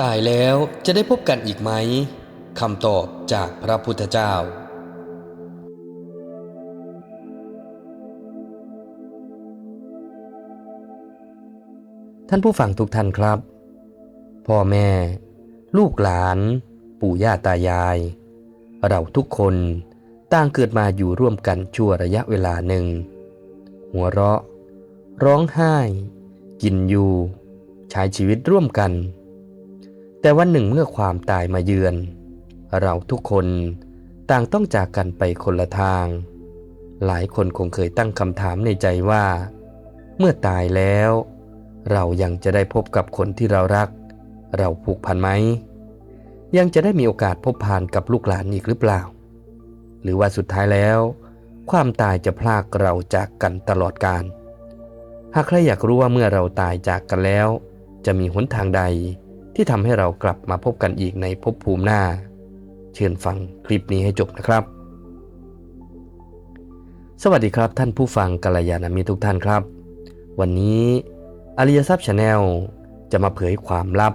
ตายแล้วจะได้พบกันอีกไหมคำตอบจากพระพุทธเจ้า ท่านผู้ฟังทุกท่านครับ พ่อแม่ ลูกหลาน ปู่ย่าตายาย เราทุกคนต่างเกิดมาอยู่ร่วมกันชั่วระยะเวลาหนึ่ง หัวเราะ ร้องไห้ กินอยู่ ใช้ชีวิตร่วมกัน แต่วันหนึ่งเมื่อความตายมาเยือน เราทุกคนต่างต้องจากกันไปคนละทาง หลายคนคงเคยตั้งคำถามในใจว่า เมื่อตายแล้ว เรายังจะได้พบกับคนที่เรารัก เราผูกพันไหม ยังจะได้มีโอกาสพบผ่านกับลูกหลานอีกหรือเปล่า หรือว่าสุดท้ายแล้ว ความตายจะพลากเราจากกันตลอดกาลหากใครอยากรู้ว่าเมื่อเราตายจากกันแล้ว จะมีหนทางใด ที่ทำให้เรากลับมาพบกันอีกในภพภูมิหน้า เชิญฟังคลิปนี้ให้จบนะครับ สวัสดีครับท่านผู้ฟังกัลยาณมิตรทุกท่านครับ วันนี้อริยทรัพย์ชาแนลจะมาเผยความลับ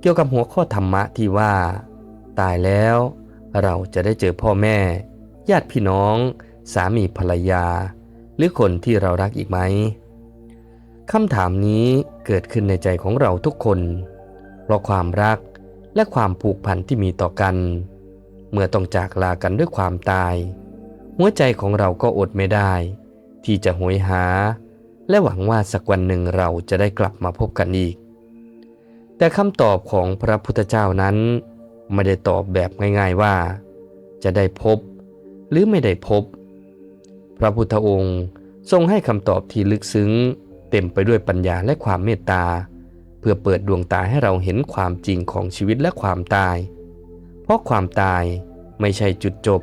เกี่ยวกับหัวข้อธรรมะที่ว่า ตายแล้วเราจะได้เจอพ่อแม่ ญาติพี่น้อง สามีภรรยา หรือคนที่เรารักอีกไหมคำถามนี้เกิดขึ้นในใจของเราทุกคน เพราะความรักและความผูกพันที่มีต่อกัน เมื่อต้องจากลากันด้วยความตาย หัวใจของเราก็อดไม่ได้ ที่จะหวยหา และหวังว่าสักวันหนึ่งเราจะได้กลับมาพบกันอีก แต่คำตอบของพระพุทธเจ้านั้น ไม่ได้ตอบแบบง่าย ๆว่า จะได้พบ หรือไม่ได้พบ พระพุทธองค์ทรงให้คำตอบที่ลึกซึ้ง เต็มไปด้วยปัญญาและความเมตตา เพื่อเปิดดวงตาให้เราเห็นความจริงของชีวิตและความตาย เพราะความตายไม่ใช่จุดจบ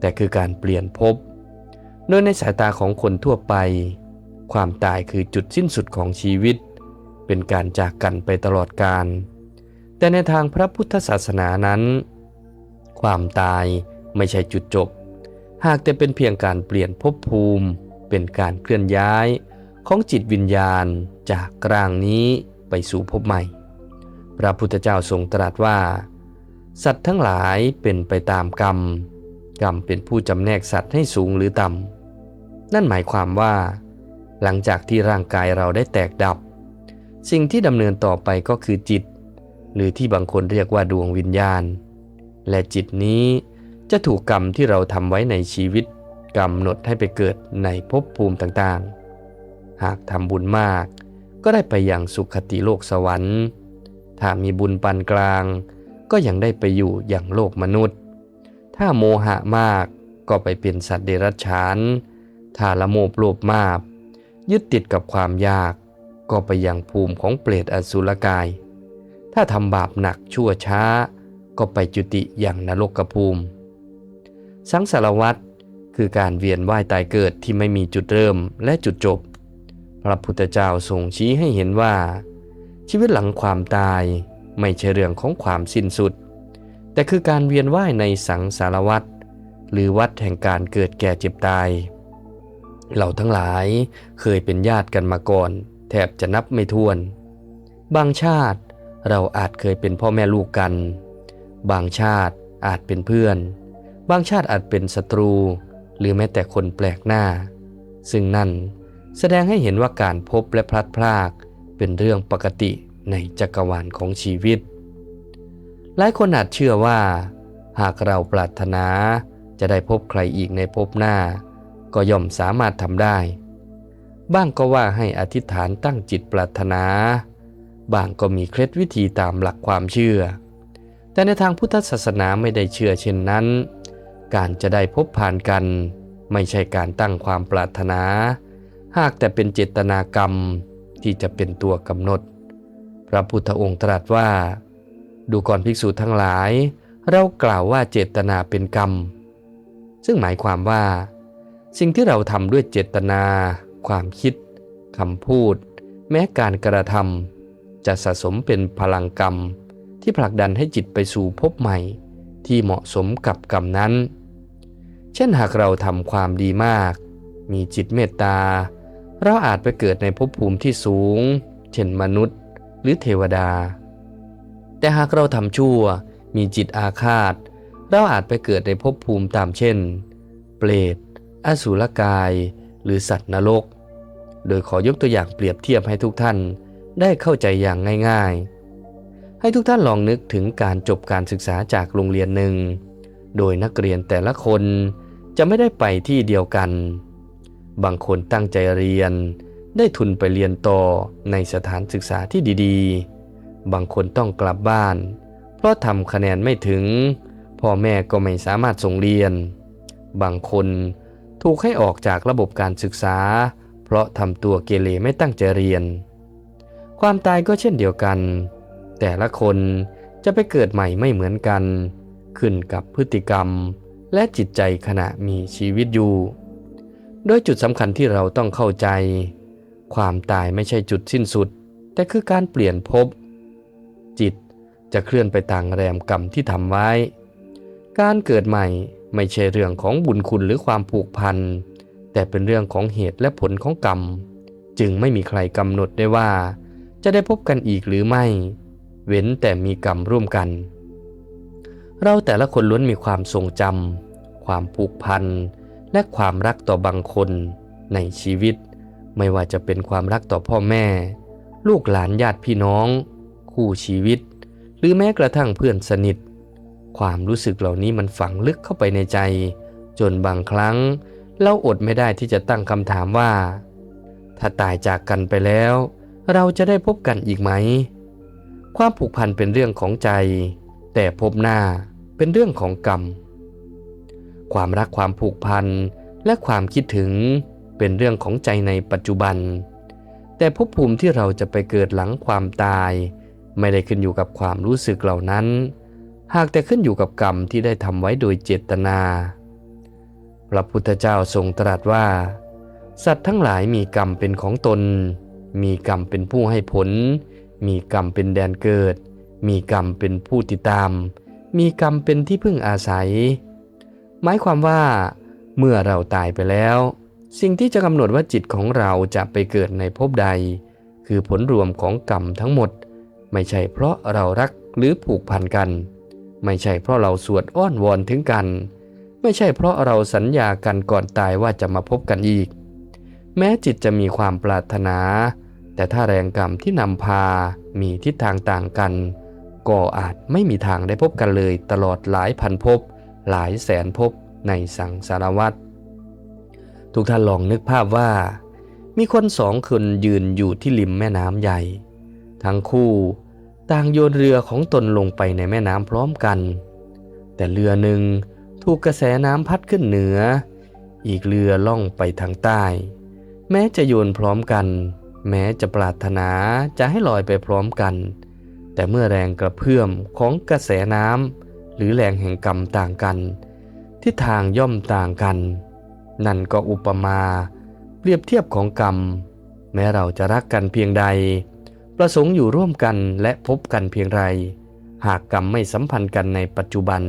แต่คือการเปลี่ยนภพ โดยในสายตาของคนทั่วไป ความตายคือจุดสิ้นสุดของชีวิต เป็นการจากกันไปตลอดกาล แต่ในทางพระพุทธศาสนานั้น ความตายไม่ใช่จุดจบ หากแต่เป็นเพียงการเปลี่ยนภพภูมิ เป็นการเคลื่อนย้ายของจิตวิญญาณจากกลางนี้ ไปสู่ภพใหม่ พระพุทธเจ้าทรงตรัสว่า สัตว์ทั้งหลายเป็นไปตามกรรม กรรมเป็นผู้จำแนกสัตว์ให้สูงหรือต่ำ นั่นหมายความว่า หลังจากที่ร่างกายเราได้แตกดับ สิ่งที่ดำเนินต่อไปก็คือจิต หรือที่บางคนเรียกว่าดวงวิญญาณ และจิตนี้จะถูกกรรมที่เราทำไว้ในชีวิตกำหนดให้ไปเกิดในภพภูมิต่างๆ หากทำบุญมาก ก็ได้ไปอย่างสุขติโลกสวรรค์ ถ้ามีบุญปานกลาง ก็ยังได้ไปอยู่อย่างโลกมนุษย์ ถ้าโมหะมากก็ไปเป็นสัตว์เดรัจฉาน ถ้าละโมบโลภมาก ยึดติดกับความยาก ก็ไปยังภูมิของเปรตอสุรกาย ถ้าทำบาปหนักชั่วช้า ก็ไปจุติอย่างนรกภูมิ สังสารวัตรคือการเวียนว่ายตายเกิดที่ไม่มีจุดเริ่มและจุดจบ พระพุทธเจ้าทรงชี้ให้เห็นว่า ชีวิตหลังความตายไม่ใช่เรื่องของความสิ้นสุด แต่คือการเวียนว่ายในสังสารวัตรหรือวัฏแห่งการเกิดแก่เจ็บตายเราทั้งหลายเคยเป็นญาติกันมาก่อน แทบจะนับไม่ถ้วน บางชาติเราอาจเคยเป็นพ่อแม่ลูกกัน บางชาติอาจเป็นเพื่อน บางชาติอาจเป็นศัตรู หรือแม้แต่คนแปลกหน้า ซึ่งนั่น แสดงให้เห็นว่าการพบและพลัดพรากเป็นเรื่องปกติในจักรวาลของชีวิต หลายคนอาจเชื่อว่า หากเราปรารถนาจะได้พบใครอีกในภพหน้า ก็ย่อมสามารถทำได้ บ้างก็ว่าให้อธิษฐานตั้งจิตปรารถนาบางก็มีเคล็ดวิธีตามหลักความเชื่อ แต่ในทางพุทธศาสนาไม่ได้เชื่อเช่นนั้น การจะได้พบผ่านกัน ไม่ใช่การตั้งความปรารถนา หากแต่เป็นเจตนากรรมที่จะเป็นตัวกำหนด พระพุทธองค์ตรัสว่า ดูก่อนภิกษุทั้งหลาย เรากล่าวว่าเจตนาเป็นกรรม ซึ่งหมายความว่า สิ่งที่เราทำด้วยเจตนา ความคิดคำพูด แม้การกระทำจะสะสมเป็นพลังกรรม ที่ผลักดันให้จิตไปสู่ภพใหม่ ที่เหมาะสมกับกรรมนั้น เช่นหากเราทำความดีมาก มีจิตเมตตา เราอาจไปเกิดในภพภูมิที่สูง เช่นมนุษย์ หรือเทวดา แต่หากเราทำชั่วมีจิตอาฆาต เราอาจไปเกิดในภพภูมิตามเช่น เปรต อสุรกาย หรือสัตว์นรก โดยขอยกตัวอย่างเปรียบเทียบให้ทุกท่านได้เข้าใจอย่างง่าย ๆ ให้ทุกท่านลองนึกถึงการจบการศึกษาจากโรงเรียนหนึ่ง โดยนักเรียนแต่ละคนจะไม่ได้ไปที่เดียวกัน บางคนตั้งใจเรียน ได้ทุนไปเรียนต่อในสถานศึกษาที่ดีๆ บางคนต้องกลับบ้าน เพราะทำคะแนนไม่ถึง พ่อแม่ก็ไม่สามารถส่งเรียน บางคนถูกให้ออกจากระบบการศึกษา เพราะทำตัวเกเรไม่ตั้งใจเรียน ความตายก็เช่นเดียวกัน แต่ละคนจะไปเกิดใหม่ไม่เหมือนกัน ขึ้นกับพฤติกรรมและจิตใจขณะมีชีวิตอยู่ โดยจุดสำคัญที่เราต้องเข้าใจ ความตายไม่ใช่จุดสิ้นสุด แต่คือการเปลี่ยนภพจิตจะเคลื่อนไปต่างแรมกรรมที่ทำไว้ การเกิดใหม่ไม่ใช่เรื่องของบุญคุณหรือความผูกพัน แต่เป็นเรื่องของเหตุและผลของกรรม จึงไม่มีใครกำหนดได้ว่า จะได้พบกันอีกหรือไม่ เว้นแต่มีกรรมร่วมกัน เราแต่ละคนล้วนมีความทรงจำความผูกพัน และความรักต่อบางคนในชีวิต ไม่ว่าจะเป็นความรักต่อพ่อแม่ ลูกหลานญาติพี่น้อง คู่ชีวิต หรือแม้กระทั่งเพื่อนสนิท ความรู้สึกเหล่านี้มันฝังลึกเข้าไปในใจ จนบางครั้ง เราอดไม่ได้ที่จะตั้งคำถามว่า ถ้าตายจากกันไปแล้ว เราจะได้พบกันอีกไหม ความผูกพันเป็นเรื่องของใจ แต่พบหน้าเป็นเรื่องของกรรม ความรักความผูกพันและความคิดถึงเป็นเรื่องของใจในปัจจุบัน แต่ภพภูมิที่เราจะไปเกิดหลังความตาย ไม่ได้ขึ้นอยู่กับความรู้สึกเหล่านั้น หากแต่ขึ้นอยู่กับกรรมที่ได้ทำไว้โดยเจตนา พระพุทธเจ้าทรงตรัสว่า สัตว์ทั้งหลายมีกรรมเป็นของตน มีกรรมเป็นผู้ให้ผล มีกรรมเป็นแดนเกิด มีกรรมเป็นผู้ติดตาม มีกรรมเป็นที่พึ่งอาศัย หมายความว่า เมื่อเราตายไปแล้ว สิ่งที่จะกำหนดว่าจิตของเราจะไปเกิดในภพใด คือผลรวมของกรรมทั้งหมด ไม่ใช่เพราะเรารักหรือผูกพันกัน ไม่ใช่เพราะเราสวดอ้อนวอนถึงกัน ไม่ใช่เพราะเราสัญญากันก่อนตายว่าจะมาพบกันอีก แม้จิตจะมีความปรารถนา แต่ถ้าแรงกรรมที่นำพา มีทิศทางต่างกัน ก็อาจไม่มีทางได้พบกันเลยตลอดหลายพันภพ หลายแสนภพในสังสารวัฏทุกท่านลองนึกภาพว่า มีคนสองคนยืนอยู่ที่ริมแม่น้ำใหญ่ ทั้งคู่ต่างโยนเรือของตนลงไปในแม่น้ำพร้อมกัน แต่เรือหนึ่งถูกกระแสน้ำพัดขึ้นเหนือ อีกเรือล่องไปทางใต้ แม้จะโยนพร้อมกัน แม้จะปรารถนาจะให้ลอยไปพร้อมกัน แต่เมื่อแรงกระเพื่อมของกระแสน้ำ รือแรงแห่งกรรมต่างกันทิศทางย่อมต่างกัน นั่นก็อุปมา เปรียบเทียบของกรรม แม้เราจะรักกันเพียงใด ประสงค์อยู่ร่วมกันและพบกันเพียงไร หากกรรมไม่สัมพันธ์กันในปัจจุบัน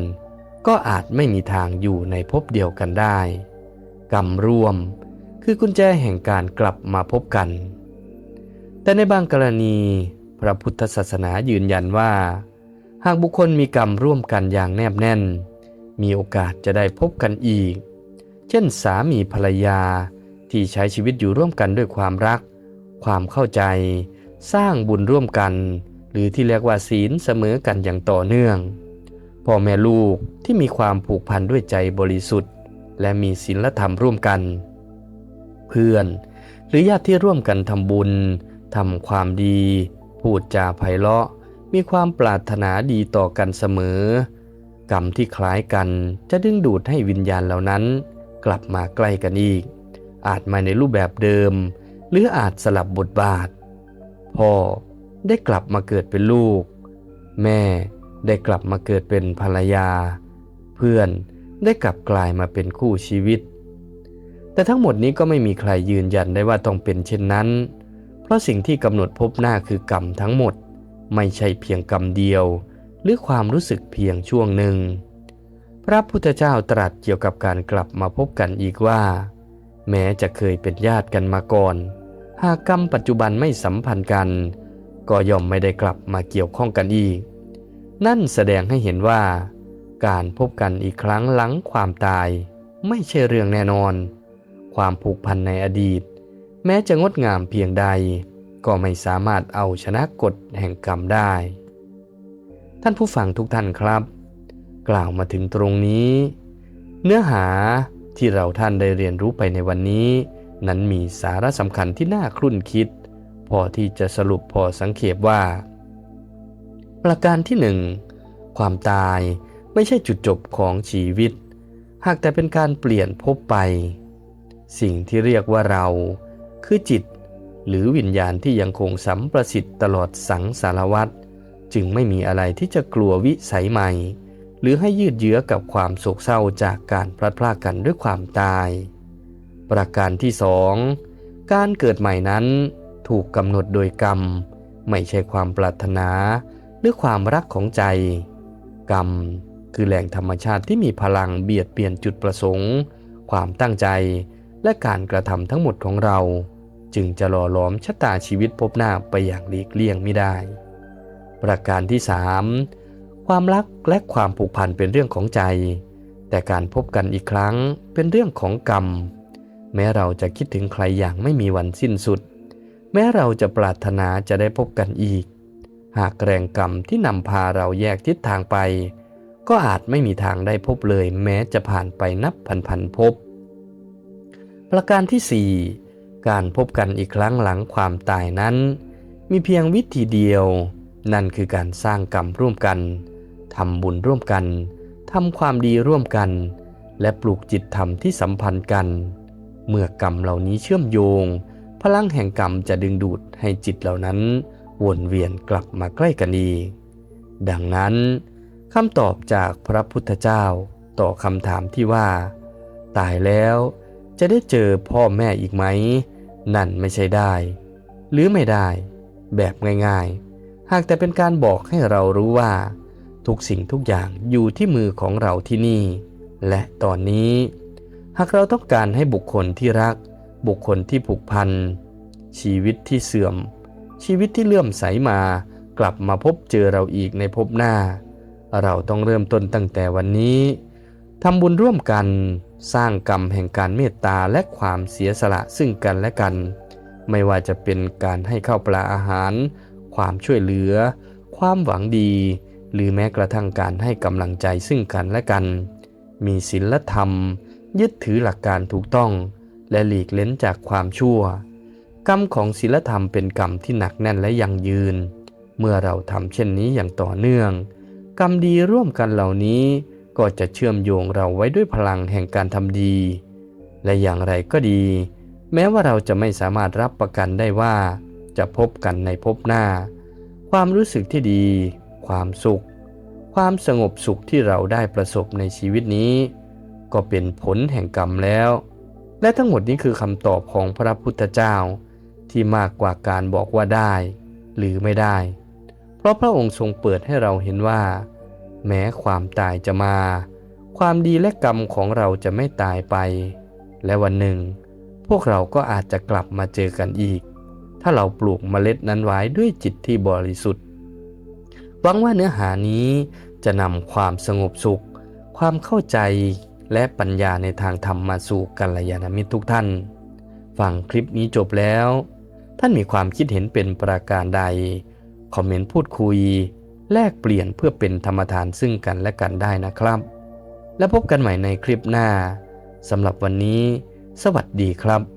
ก็อาจไม่มีทางอยู่ในภพเดียวกันได้ กรรมร่วม คือกุญแจแห่งการกลับมาพบกัน แต่ในบางกรณี พระพุทธศาสนายืนยันว่า หากบุคคลมีกรรมร่วมกันอย่างแนบแน่น มีโอกาสจะได้พบกันอีก เช่นสามีภรรยาที่ใช้ชีวิตอยู่ร่วมกันด้วยความรัก ความเข้าใจ สร้างบุญร่วมกัน หรือที่เรียกว่าศีลเสมอกันอย่างต่อเนื่อง พ่อแม่ลูกที่มีความผูกพันด้วยใจบริสุทธิ์ และมีศีลธรรมร่วมกัน เพื่อนหรือญาติที่ร่วมกันทำบุญทำความดี พูดจาไพเราะ มีความปรารถนาดีต่อกันเสมอ กรรมที่คล้ายกันจะดึงดูดให้วิญญาณเหล่านั้น กลับมาใกล้กันอีก อาจมาในรูปแบบเดิม หรืออาจสลับบทบาท พ่อได้กลับมาเกิดเป็นลูก แม่ได้กลับมาเกิดเป็นภรรยา เพื่อนได้กลับกลายมาเป็นคู่ชีวิต แต่ทั้งหมดนี้ก็ไม่มีใครยืนยันได้ว่าต้องเป็นเช่นนั้น เพราะสิ่งที่กำหนดพบหน้าคือกรรมทั้งหมด ไม่ใช่เพียงกรรมเดียว หรือความรู้สึกเพียงช่วงหนึ่ง พระพุทธเจ้าตรัสเกี่ยวกับการกลับมาพบกันอีกว่า แม้จะเคยเป็นญาติกันมาก่อน หากกรรมปัจจุบันไม่สัมพันธ์กัน ก็ย่อมไม่ได้กลับมาเกี่ยวข้องกันอีก นั่นแสดงให้เห็นว่า การพบกันอีกครั้งหลังความตาย ไม่ใช่เรื่องแน่นอน ความผูกพันในอดีต แม้จะงดงามเพียงใด ก็ไม่สามารถเอาชนะกฎแห่งกรรมได้ ท่านผู้ฟังทุกท่านครับ กล่าวมาถึงตรงนี้ เนื้อหาที่เราท่านได้เรียนรู้ไปในวันนี้ นั้นมีสาระสำคัญที่น่าครุ่นคิด พอที่จะสรุปพอสังเขปว่า ประการที่หนึ่งความตายไม่ใช่จุดจบของชีวิต หากแต่เป็นการเปลี่ยนพบไป สิ่งที่เรียกว่าเราคือจิต หรือวิญญาณที่ยังคงสัมประสิทธิ์ตลอดสังสารวัตรจึงไม่มีอะไรที่จะกลัววิสัยใหม่ หรือให้ยืดเยื้อกับความโศกเศร้าจากการพลัดพรากกันด้วยความตาย ประการที่สองการเกิดใหม่นั้นถูกกำหนดโดยกรรม ไม่ใช่ความปรารถนา หรือความรักของใจ กรรมคือแหล่งธรรมชาติที่มีพลังเบียดเบียนจุดประสงค์ ความตั้งใจและการกระทำทั้งหมดของเรา จึงจะหล่อหลอมชะตาชีวิตพบหน้าไปอย่างหลีกเลี่ยงไม่ได้ ประการที่สามความรักและความผูกพันเป็นเรื่องของใจ แต่การพบกันอีกครั้งเป็นเรื่องของกรรม แม้เราจะคิดถึงใครอย่างไม่มีวันสิ้นสุด แม้เราจะปรารถนาจะได้พบกันอีก หากแรงกรรมที่นำพาเราแยกทิศทางไป ก็อาจไม่มีทางได้พบเลย แม้จะผ่านไปนับพันพันๆพบประการที่ 4 การพบกันอีกครั้งหลังความตายนั้น มีเพียงวิธีเดียว นั่นคือการสร้างกรรมร่วมกันทำบุญร่วมกันทำความดีร่วมกัน และปลูกจิตธรรมที่สัมพันธ์กัน เมื่อกรรมเหล่านี้เชื่อมโยง พลังแห่งกรรมจะดึงดูดให้จิตเหล่านั้น วนเวียนกลับมาใกล้กันอีกดังนั้นคำตอบจากพระพุทธเจ้าต่อคำถามที่ว่า ตายแล้วจะได้เจอพ่อแม่อีกไหม นั่นไม่ใช่ได้ หรือไม่ได้ แบบง่ายๆ หากแต่เป็นการบอกให้เรารู้ว่า ทุกสิ่งทุกอย่างอยู่ที่มือของเราที่นี่ และตอนนี้ หากเราต้องการให้บุคคลที่รัก บุคคลที่ผูกพัน ชีวิตที่เสื่อม ชีวิตที่เลื่อมใสมากลับมาพบเจอเราอีกในภพหน้า เราต้องเริ่มต้นตั้งแต่วันนี้ ทำบุญร่วมกัน สร้างกรรมแห่งการเมตตาและความเสียสละซึ่งกันและกัน ไม่ว่าจะเป็นการให้ข้าวปลาอาหาร ความช่วยเหลือ ความหวังดี หรือแม้กระทั่งการให้กำลังใจซึ่งกันและกัน มีศีลธรรม ยึดถือหลักการถูกต้อง และหลีกเล้นจากความชั่ว กรรมของศีลธรรมเป็นกรรมที่หนักแน่นและยั่งยืน เมื่อเราทำเช่นนี้อย่างต่อเนื่อง กรรมดีร่วมกันเหล่านี้ ก็จะเชื่อมโยงเราไว้ด้วยพลังแห่งการทำดี และอย่างไรก็ดี แม้ว่าเราจะไม่สามารถรับประกันได้ว่า จะพบกันในภพหน้า ความรู้สึกที่ดี ความสุข ความสงบสุขที่เราได้ประสบในชีวิตนี้ ก็เป็นผลแห่งกรรมแล้ว และทั้งหมดนี้คือคำตอบของพระพุทธเจ้า ที่มากกว่าการบอกว่าได้ หรือไม่ได้ เพราะพระองค์ทรงเปิดให้เราเห็นว่า แม้ความตายจะมา ความดีและกรรมของเราจะไม่ตายไป และวันหนึ่ง พวกเราก็อาจจะกลับมาเจอกันอีก ถ้าเราปลูกเมล็ดนั้นไว้ด้วยจิตที่บริสุทธิ์หวังว่าเนื้อหานี้จะนำความสงบสุข ความเข้าใจและปัญญาในทางธรรมมาสู่กัลยาณมิตรทุกท่าน ฟังคลิปนี้จบแล้ว ท่านมีความคิดเห็นเป็นประการใด คอมเมนต์พูดคุย แลกเปลี่ยนเพื่อเป็นธรรมทานซึ่งกันและกันได้นะครับ แล้วพบกันใหม่ในคลิปหน้าสำหรับวันนี้ สวัสดีครับ